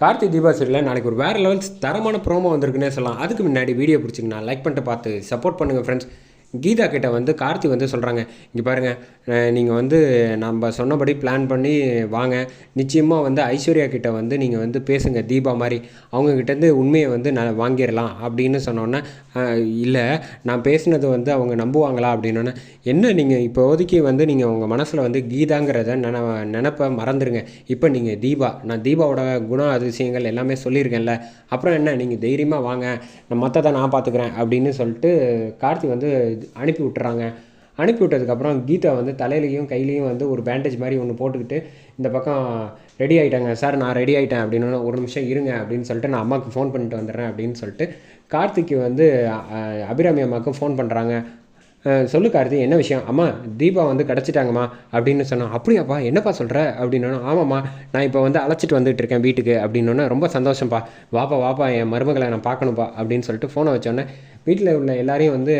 கார்த்தி தீபாசரியில் நாளைக்கு ஒரு வேறு லெவல்ஸ் தரமான ப்ரோமோ வந்திருக்குன்னே சொல்லலாம். அதுக்கு முன்னாடி வீடியோ பிடிச்சிங்கன்னா லைக் பண்ணிட்டு பார்த்து சப்போர்ட் பண்ணுங்கள் ஃப்ரெண்ட்ஸ் கீதா கிட்ட வந்து கார்த்தி வந்து சொல்கிறாங்க இங்கே பாருங்கள் நீங்கள் வந்து நம்ம சொன்னபடி பிளான் பண்ணி வாங்க. நிச்சயமாக வந்து ஐஸ்வர்யா கிட்ட வந்து நீங்கள் வந்து பேசுங்க தீபா மாதிரி. அவங்கக்கிட்டேருந்து உண்மையை வந்து நான் வாங்கிடலாம் அப்படின்னு சொன்னோன்னே இல்லை நான் பேசினது வந்து அவங்க நம்புவாங்களா அப்படின்னோன்னே என்ன நீங்கள் இப்போதைக்கு வந்து நீங்கள் உங்கள் மனசில் வந்து கீதாங்கிறத நின நினப்ப மறந்துடுங்க இப்போ நீங்கள் தீபா நான் தீபாவோட குண அதிசயங்கள் எல்லாமே சொல்லியிருக்கேன்ல அப்புறம் என்ன நீங்கள் தைரியமாக வாங்க நான் மற்றதை நான் பார்த்துக்கிறேன் அப்படின்னு சொல்லிட்டு கார்த்தி வந்து அனுப்பி விட்டுறாங்க அனுப்பி விட்டதுக்கப்புறம் கீதா வந்து தலையிலையும் கையிலையும் வந்து ஒரு பேண்டேஜ் மாதிரி ஒன்று போட்டுக்கிட்டு இந்த பக்கம் ரெடி ஆகிட்டாங்க சார் நான் ரெடி ஆகிட்டேன் அப்படின்னு ஒரு நிமிஷம் இருங்க அப்படின்னு சொல்லிட்டு நான் அம்மாவுக்கு ஃபோன் பண்ணிட்டு வந்துடுறேன் அப்படின்னு சொல்லிட்டு கார்த்திக்கு வந்து அபிராமி அம்மாவுக்கு ஃபோன் பண்ணுறாங்க சொல்லு கார்த்தி என்ன விஷயம்? அம்மா தீபா வந்து கிடச்சிட்டாங்கம்மா அப்படின்னு சொன்னான் அப்படியாப்பா என்னப்பா சொல்கிற அப்படின்னா ஆமாம்மா நான் இப்போ வந்து அழைச்சிட்டு வந்துட்டு இருக்கேன் வீட்டுக்கு. அப்படின்னோன்னே ரொம்ப சந்தோஷம்ப்பா வாப்பா வாப்பா என் மருமகளை நான் பார்க்கணும்ப்பா அப்படின்னு சொல்லிட்டு ஃபோனை வச்சோன்னே வீட்டில் உள்ள எல்லாரையும் வந்து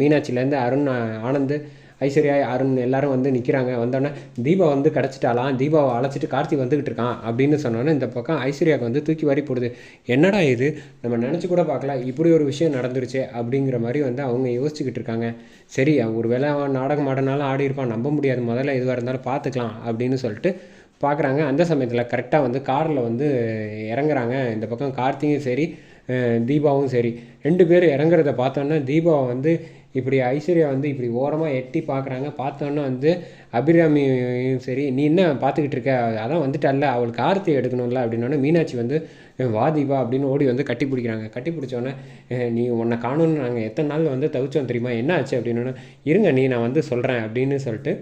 மீனாட்சியிலேருந்து அருண் ஆனந்த் ஐஸ்வர்யா அருண் எல்லாரும் வந்து நிற்கிறாங்க வந்தோடனே தீபா வந்து கிடச்சிட்டாலாம் தீபாவை அழைச்சிட்டு கார்த்தி வந்துக்கிட்டு இருக்கான் அப்படின்னு சொன்னோன்னே இந்த பக்கம் ஐஸ்வர்யாவுக்கு வந்து தூக்கி வாரி போடுது. என்னடா இது? நம்ம நினச்சி கூட பார்க்கல. இப்படி ஒரு விஷயம் நடந்துருச்சு அப்படிங்கிற மாதிரி வந்து அவங்க யோசிச்சுக்கிட்டு இருக்காங்க. சரி ஒரு வேளை அவன் நாடகம் ஆடினாலும் ஆடி இருப்பான். நம்ப முடியாது. முதல்ல எதுவாக இருந்தாலும் பார்த்துக்கலாம் அப்படின்னு சொல்லிட்டு பார்க்குறாங்க. அந்த சமயத்தில் கரெக்டாக வந்து காரில் வந்து இறங்குறாங்க. இந்த பக்கம் கார்த்தியும் சரி தீபாவும் சரி ரெண்டு பேரும் இறங்குறத பார்த்தோன்னா தீபா வந்து இப்படி ஐஸ்வர்யா வந்து இப்படி ஓரமாக எட்டி பார்க்குறாங்க பார்த்தோன்னே வந்து அபிராமியும் சரி நீ என்ன பார்த்துக்கிட்டு இருக்க? அதான் வந்துட்டால அவளுக்கு ஆரத்தி எடுக்கணும்ல அப்படின்னோடனே மீனாட்சி வந்து வா தீபா அப்படின்னு ஓடி வந்து கட்டி பிடிக்கிறாங்க. கட்டி பிடிச்சோன்னே நீ உன்னை காணும்னு நாங்கள் எத்தனை நாள் வந்து தவிச்சோம் தெரியுமா? என்ன ஆச்சு? அப்படின்னோடனே இருங்க நீ நான் வந்து சொல்கிறேன் அப்படின்னு சொல்லிட்டு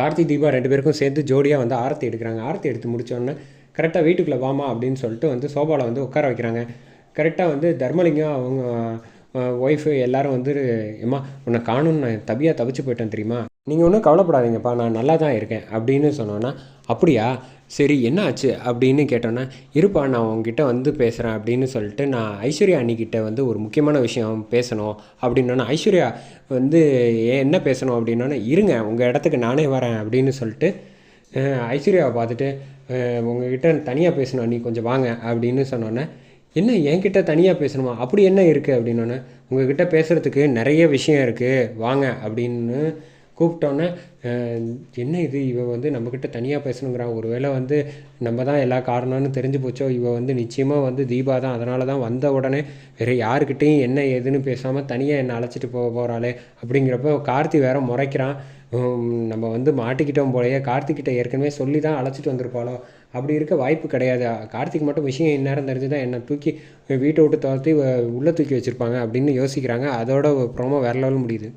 கார்த்தி தீபா ரெண்டு பேருக்கும் சேர்ந்து ஜோடியாக வந்து ஆரத்தி எடுக்கிறாங்க. ஆரத்தி எடுத்து முடித்தோடனே கரெக்டாக வீட்டுக்குள்ளே வாமா அப்படின்னு சொல்லிட்டு வந்து சோபாவில் வந்து உட்கார வைக்கிறாங்க. கரெக்டாக வந்து தர்மலிங்கம் அவங்க ஒய்ஃபு எல்லாரும் வந்து ஏம்மா உன்னை காணும்னு நான் தபியாக தவிச்சு போயிட்டேன் தெரியுமா? நீங்கள் ஒன்றும் கவலைப்படாதீங்கப்பா நான் நல்லா தான் இருக்கேன். அப்படின்னு சொன்னோன்னா அப்படியா? சரி என்ன ஆச்சு? அப்படின்னு கேட்டோன்னா இருப்பா நான் உங்ககிட்ட வந்து பேசுகிறேன் அப்படின்னு சொல்லிட்டு நான் ஐஸ்வர்யா அண்ணிக்கிட்ட வந்து ஒரு முக்கியமான விஷயம் பேசணும் அப்படின்னா ஐஸ்வர்யா வந்து ஏன் என்ன பேசணும்? அப்படின்னா இருங்க உங்கள் இடத்துக்கு நானே வரேன். அப்படின்னு சொல்லிட்டு ஐஸ்வர்யாவை பார்த்துட்டு உங்ககிட்ட தனியாக பேசணும் நீ கொஞ்சம் வாங்க. அப்படின்னு சொன்னோன்னே என்ன என்கிட்ட தனியாக பேசணுமா? அப்படி என்ன இருக்குது அப்படின்னோடனே உங்ககிட்ட பேசுகிறதுக்கு நிறைய விஷயம் இருக்குது வாங்க அப்படின்னு கூப்பிட்டோன்னே என்ன இது? இவ வந்து நம்மக்கிட்ட தனியாக பேசணுங்கிறான் ஒருவேளை வந்து நம்ம தான் எல்லா காரணம்னு தெரிஞ்சு போச்சோ? இவ வந்து நிச்சயமாக வந்து தீபா தான். அதனால தான் வந்த உடனே வேறு யாருக்கிட்டேயும் என்ன ஏதுன்னு பேசாமல் தனியாக என்னை அழைச்சிட்டு போக போகிறாளே அப்படிங்கிறப்ப கார்த்தி வேற முறைக்கிறான். நம்ம வந்து மாட்டிக்கிட்டோம் போலயே கார்த்திக்கிட்ட ஏற்கனவே சொல்லி தான் அழைச்சிட்டு வந்திருப்பாளோ அப்படி இருக்க வாய்ப்பு கிடையாது. கார்த்திக் மட்டும் விஷயம் இந்நேரம் தெரிஞ்சு தான் என்னை தூக்கி வீட்டை விட்டு துரத்தி உள்ளே தூக்கி வச்சுருப்பாங்க அப்படின்னு யோசிக்கிறாங்க. அதோட ப்ரோமோ வேற லெவல் முடியுது.